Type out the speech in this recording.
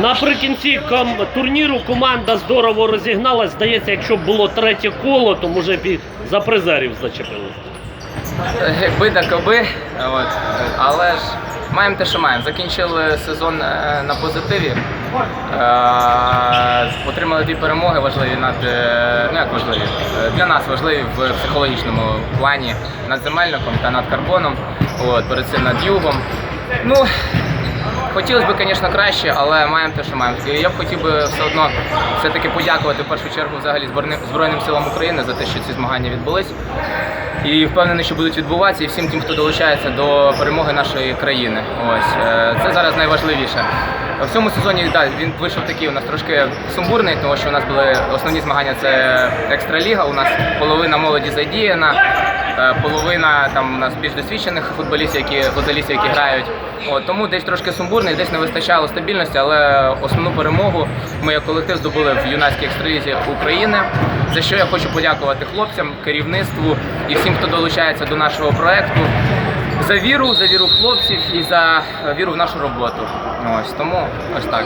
Наприкінці турніру команда здорово розігналась. Здається, якщо б було третє коло, то може б і за призерів зачепилися. Якби так аби, от. але ж маємо те, що маємо. Закінчили сезон е, на позитиві. Е, Отримали дві перемоги важливі над е, ну як важливі е, для нас важливі в психологічному плані над земельником та над карбоном. От, перед цим над югом. Ну, Хотілося б, звісно, краще, але маємо те, що маємо. Я б хотів би все одно все-таки подякувати в першу чергу взагалі Збройним, силам України за те, що ці змагання відбулись. І впевнений, що будуть відбуватися, і всім тим, хто долучається до перемоги нашої країни. Ось е, це зараз найважливіше. В цьому сезоні да, він вийшов такий у нас трошки сумбурний, тому що у нас були основні змагання це екстраліга. У нас половина молоді задіяна, половина там у нас більш досвідчених футболістів, які футболістів, які грають. От, тому десь трошки сумбурний, десь не вистачало стабільності, але основну перемогу ми як колектив здобули в юнацькій екстралізі України. За що я хочу подякувати хлопцям, керівництву і всім, хто долучається до нашого проекту. За віру, за віру хлопців і за віру в нашу роботу. Ось тому ось так.